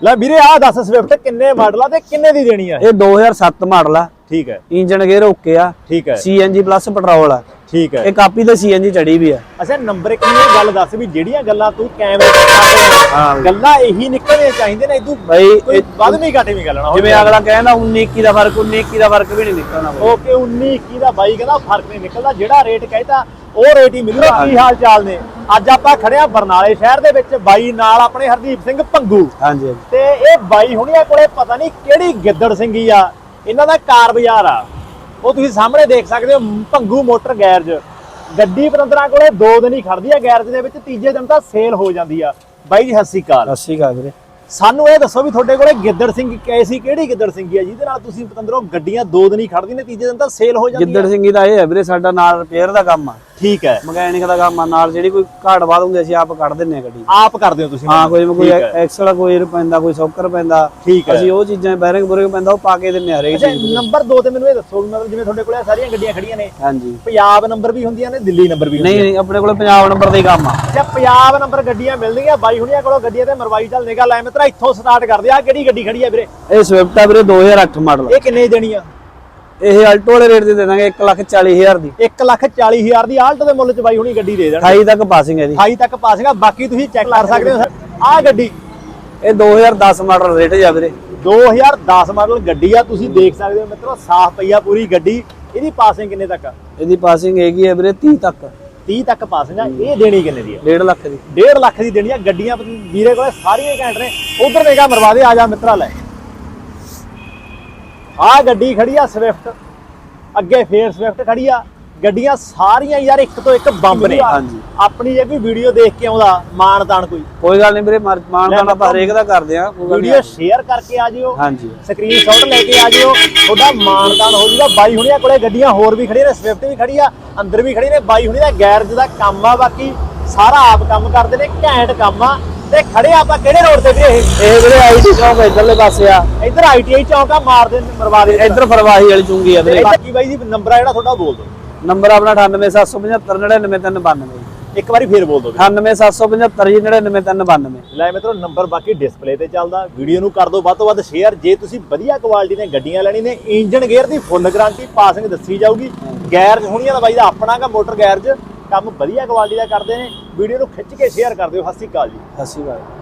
ਲੈ ਵੀਰੇ ਆਹ ਦੱਸ ਸਵਿਫਟ ਕਿੰਨੇ ਮਾਡਲ ਆ ਤੇ ਕਿੰਨੇ ਦੀ ਦੇਣੀ ਆ ਇਹ? ਇਹ 2007 ਮਾਡਲ ਆ। ਠੀਕ ਹੈ। ਇੰਜਨ ਗੇਅਰ ਓਕੇ ਆ। ਠੀਕ ਹੈ। ਸੀਐਨਜੀ ਪਲੱਸ ਪੈਟਰੋਲ ਆ। ਠੀਕ ਹੈ। ਇਹ ਕਾਪੀ ਤੇ ਸੀਐਨਜੀ ਚੜੀ ਵੀ ਆ। ਅੱਛਾ ਨੰਬਰ ਇੱਕ ਨੂੰ ਗੱਲ ਦੱਸ ਵੀ ਜਿਹੜੀਆਂ ਗੱਲਾਂ ਤੂੰ ਕੈਮਰੇ ਤੇ ਕਰਦੇ ਹਾਂ। ਗੱਲਾਂ ਇਹੀ ਨਿਕਲਣੀਆਂ ਚਾਹੀਦੇ ਨੇ ਇਦੋਂ ਬਈ ਵੱਧ ਨਹੀਂ ਘੱਟ ਨਹੀਂ ਗੱਲਣਾ ਜਿਵੇਂ ਅਗਲਾ ਕਹਿੰਦਾ 19 21 ਦਾ ਫ਼ਰਕ 19 21 ਦਾ ਫ਼ਰਕ ਵੀ ਨਹੀਂ ਨਿਕਲਣਾ। ਓਕੇ 19 21 ਦਾ ਬਾਈ ਕਹਿੰਦਾ ਫ਼ਰਕ ਨਹੀਂ ਨਿਕਲਦਾ ਜਿਹੜਾ ਰੇਟ ਕਹਿੰਦਾ ਉਹ ਰੇਟ ਹੀ ਮਿਲੂਗਾ ਕੀ ਹਾਲ ਚਾਲ ਨੇ? ਅੱਜ ਆਪਾਂ ਖੜੇ ਆ ਬਰਨਾਲੇ ਸ਼ਹਿਰ ਦੇ ਵਿੱਚ ਬਾਈ ਨਾਲ ਆਪਣੇ ਹਰਦੀਪ ਸਿੰਘ ਹਾਂਜੀ ਹਾਂਜੀ। ਤੇ ਇਹ ਬਾਈ ਹੁਣੀਆਂ ਕੋਲੇ ਪਤਾ ਨਹੀਂ ਕਿਹੜੀ ਗਿੱਦੜ ਸਿੰਘੀ ਆ। ਇਹਨਾਂ ਦਾ ਕਾਰ ਬਾਜ਼ਾਰ ਆ। ਉਹ ਤੁਸੀਂ ਸਾਹਮਣੇ ਦੇਖ ਸਕਦੇ ਹੋ ਭੰਗੂ ਮੋਟਰ ਗੈਰਜ। ਗੱਡੀ ਪਤੰਦਰਾਂ ਕੋਲੇ ਦੋ ਦਿਨ ਹੀ ਖੜਦੀ ਆ ਗੈਰਜ ਦੇ ਵਿੱਚ ਤੀਜੇ ਦਿਨ ਤਾਂ ਸੇਲ ਹੋ ਜਾਂਦੀ ਆ। ਬਾਈ ਜੀ ਸਤਿ ਸ਼੍ਰੀ ਅਕਾਲ। ਸਤਿ ਸ਼੍ਰੀ ਅਕਾਲ ਵੀਰੇ। ਸਾਨੂੰ ਇਹ ਦੱਸੋ ਵੀ ਤੁਹਾਡੇ ਕੋਲੇ ਗਿੱਦੜ ਸਿੰਘ ਕੈਸੀ ਕਿਹੜੀ ਗਿੱਦੜ ਸਿੰਘੀ ਆ ਜਿਹਦੇ ਨਾਲ ਤੁਸੀਂ ਪਤੰਦਰੋਂ ਗੱਡੀਆਂ ਦੋ ਦਿਨ ਹੀ ਖੜਦੀਆਂ ਨੇ ਤੀਜੇ ਦਿਨ ਤਾਂ ਸੇਲ ਹੋ ਜਾਂਦੀ ਗਿੱਦੜ ਆ ਸਿੰਘੀ ਦਾ ਇਹ ਹੈ ਵੀਰੇ ਸਾਡਾ ਨਾਲ ਰਿਪੇਅਰ ਦਾ ਕੰਮ ਆ। ਠੀਕ ਹੈ। ਮਕੈਨਿਕ ਦਾ ਕੰਮ ਆ ਨਾਲ ਜਿਹੜੀ ਕੋਈ ਘਾਟ ਬਾਦ ਹੁੰਦੀ ਅਸੀਂ ਆਪ ਕੱਢ ਦਿੰਨੇ ਆ ਗੱਡੀ। ਆਪ ਕਰਦੇ ਹੋ ਤੁਸੀਂ ਹਾਂ ਕੋਈ ਕੋਈ। ਐਕਸਲ ਕੋਈ ਪੈਂਦਾ ਕੋਈ ਸੌਕਰ ਪੈਂਦਾ। ਠੀਕ ਹੈ। ਅਸੀਂ ਉਹ ਚੀਜ਼ਾਂ ਬੈਰਿੰਗ ਬੁਰਿੰਗ ਪੈਂਦਾ ਉਹ ਪਾ ਕੇ ਦਿੰਨੇ ਆ ਹਰੇਕ ਚੀਜ਼ ਨੰਬਰ 2 ਤੇ ਮੈਨੂੰ ਇਹ ਦੱਸੋ ਮਤਲਬ ਜਿਵੇਂ ਤੁਹਾਡੇ ਕੋਲੇ ਸਾਰੀਆਂ ਗੱਡੀਆਂ ਖੜੀਆਂ ਨੇ ਹਾਂਜੀ। ਪੰਜਾਬ ਨੰਬਰ ਵੀ ਹੁੰਦੀਆਂ ਨੇ ਦਿੱਲੀ ਨੰਬਰ ਵੀ ਹੁੰਦੀਆਂ ਨਹੀਂ ਨਹੀਂ ਆਪਣੇ ਕੋਲ ਪੰਜਾਬ ਨੰਬਰ ਦਾ ਹੀ ਕੰਮ ਆ। ਅੱਛਾ ਪੰਜਾਬ ਨੰਬਰ ਗੱਡੀਆਂ ਮਿਲਦੀਆਂ ਬਾਈ ਹੁਣੀਆਂ ਕੋਲੋਂ ਗੱਡੀਆਂ ਤੇ ਮਰਵਾਈ ਚੱਲ ਨਿਗਾ ਲੈ ਮਿੱਤਰਾ ਇੱਥੋਂ ਸਟਾਰਟ ਕਰਦੇ ਆ ਕਿਹੜੀ ਗੱਡੀ ਖੜੀ ਆ ਵੀਰੇ? ਇਹ ਸਵਿਫਟ ਆ ਵੀਰੇ 2008 ਮਾਡਲ ਇਹ ਕਿੰਨੇ ਦੇਣੀ ਆ? ਇਹ ਆਲਟੋ ਵਾਲੇ ਰੇਟ ਦੇ ਦੇ ਦਾਂਗੇ 1,40,000 ਦੀ। 1 ਲੱਖ 40 ਹਜ਼ਾਰ ਦੀ ਆਲਟ ਦੇ ਮੁੱਲ 'ਚ ਬਾਈ ਹੁਣੀ ਗੱਡੀ ਦੇ ਦੇਣ 28 ਤੱਕ ਪਾਸਿੰਗ ਹੈ ਜੀ। 28 ਤੱਕ ਪਾਸਿੰਗਾ ਬਾਕੀ ਤੁਸੀਂ ਚੈੱਕ ਕਰ ਸਕਦੇ ਹੋ ਆਹ ਗੱਡੀ। ਇਹ 2010 ਮਾਡਲ ਰੇਟ ਜਾ ਵੀਰੇ। 2010 ਮਾਡਲ ਗੱਡੀ ਆ ਤੁਸੀਂ ਦੇਖ ਸਕਦੇ ਹੋ ਮਿੱਤਰੋ ਸਾਫ਼ ਪਈ ਆ ਪੂਰੀ ਗੱਡੀ। ਇਹਦੀ ਪਾਸਿੰਗ ਕਿੰਨੇ ਤੱਕ ਆ? ਇਹਦੀ ਪਾਸਿੰਗ ਹੈਗੀ ਹੈ ਵੀਰੇ 30 ਤੱਕ। 30 ਤੱਕ ਪਾਸਿੰਗ ਆ ਇਹ ਦੇਣੀ ਕਿੰਨੇ ਦੀ ਆ? 1.5 ਲੱਖ ਦੀ। 1.5 ਲੱਖ ਦੀ ਦੇਣੀ ਆ ਗੱਡੀਆਂ ਵੀਰੇ ਕੋਲੇ ਸਾਰੀਆਂ ਘੈਂਟ ਨੇ। ਉਧਰ ਨਿਗਾ ਮਰਵਾ ਦੇ ਆ ਜਾ ਮਿੱਤਰਾ ਲੈ। ਆ ਗੱਡੀ ਖੜੀ ਆ ਸਵਿਫਟ ਅੱਗੇ ਫੇਰ ਸਵਿਫਟ ਖੜੀ ਆ। ਗੱਡੀਆਂ ਸਾਰੀਆਂ ਯਾਰ ਇੱਕ ਤੋਂ ਇੱਕ ਬੰਬ ਨੇ। ਹਾਂਜੀ। ਆਪਣੀ ਜੇ ਕੋਈ ਵੀਡੀਓ ਦੇਖ ਕੇ ਆਉਂਦਾ ਮਾਣ ਤਾਣ ਕੋਈ। ਕੋਈ ਗੱਲ ਨਹੀਂ ਵੀਰੇ ਮਾਣ ਤਾਣ ਆਪਾਂ ਹਰੇਕ ਦਾ ਕਰਦੇ ਆ ਵੀਡੀਓ ਸ਼ੇਅਰ ਕਰਕੇ ਆ ਜਿਓ। ਹਾਂਜੀ। ਸਕਰੀਨਸ਼ਾਟ ਲੈ ਕੇ ਆ ਜਿਓ। ਤੁਹਾਡਾ ਮਾਣ ਤਾਣ ਹੋ ਜੂਗਾ। ਬਾਈ ਹੁਣੀਆਂ ਕੋਲੇ ਗੱਡੀਆਂ ਹੋਰ ਵੀ ਖੜੀਆਂ ਨੇ ਸਵਿਫਟ ਵੀ ਖੜੀ ਆ ਅੰਦਰ ਵੀ ਖੜੀ ਨੇ। ਬਾਈ ਹੁਣੀ ਦਾ ਗੈਰਜ ਦਾ ਕੰਮ ਆ ਬਾਕੀ। ਸਾਰਾ ਆਪ ਕੰਮ ਕਰਦੇ ਨੇ ਘੈਂਟ ਕੰਮ ਆ। ਤੇ ਖੜੇ ਆਪਾਂ ਕਿਹੜੇ ਰੋਡ ਤੇ ਵੀਰੇ ਇਹ? ਇਹ ਵੀਰੇ ਆਈਟੀ ਸ਼ੌਪ ਇਧਰਲੇ ਪਾਸੇ ਆ। ਇੱਧਰ ਆਈਟੀਆਈ ਚੌਂਕ ਆ ਮਾਰ ਦੇ ਮਰਵਾ ਦੇ। ਇਧਰ ਫਰਵਾਹੀ ਵਾਲੀ ਚੁੰਗੀ ਆ ਵੀਰੇ। ਬਾਕੀ ਬਾਈ ਜੀ ਨੰਬਰ ਆ ਜਿਹੜਾ ਤੁਹਾਡਾ ਬੋਲ ਦਿਓ। ਨੰਬਰ ਆਪਣਾ 98775 ਇੱਕ ਵਾਰੀ ਫੇਰ ਬੋਲ ਦਿਓ 98775 99392 ਲੈ ਮਿੱਤਰੋ ਨੰਬਰ ਬਾਕੀ ਡਿਸਪਲੇ ਤੇ ਚੱਲਦਾ। ਵੀਡੀਓ ਨੂੰ ਕਰ ਦਿਓ ਵੱਧ ਤੋਂ ਵੱਧ ਸ਼ੇਅਰ ਜੇ ਤੁਸੀਂ ਵਧੀਆ ਕੁਆਲਿਟੀ ਦੀਆਂ ਗੱਡੀਆਂ ਲੈਣੀ ਨੇ ਇੰਜਨ ਗੇਅਰ ਦੀ ਫੁੱਲ ਗਾਰੰਟੀ ਪਾਸਿੰਗ ਦੱਸੀ ਜਾਊਗੀ। ਗੈਰਜ ਹੁਣੀਆਂ ਦਾ ਬਾਈ ਦਾ ਆਪਣਾ ਗਾ ਮੋਟਰ ਗੈਰਜ। ਕੰਮ ਵਧੀਆ ਕੁਆਲਿਟੀ ਦਾ ਕਰਦੇ ਨੇ, ਵੀਡੀਓ ਨੂੰ ਖਿੱਚ ਕੇ ਸ਼ੇਅਰ ਕਰ ਦਿਓ। ਸਤਿ ਸ਼੍ਰੀ ਅਕਾਲ ਜੀ। ਸਤਿ ਸ਼੍ਰੀ ਅਕਾਲ।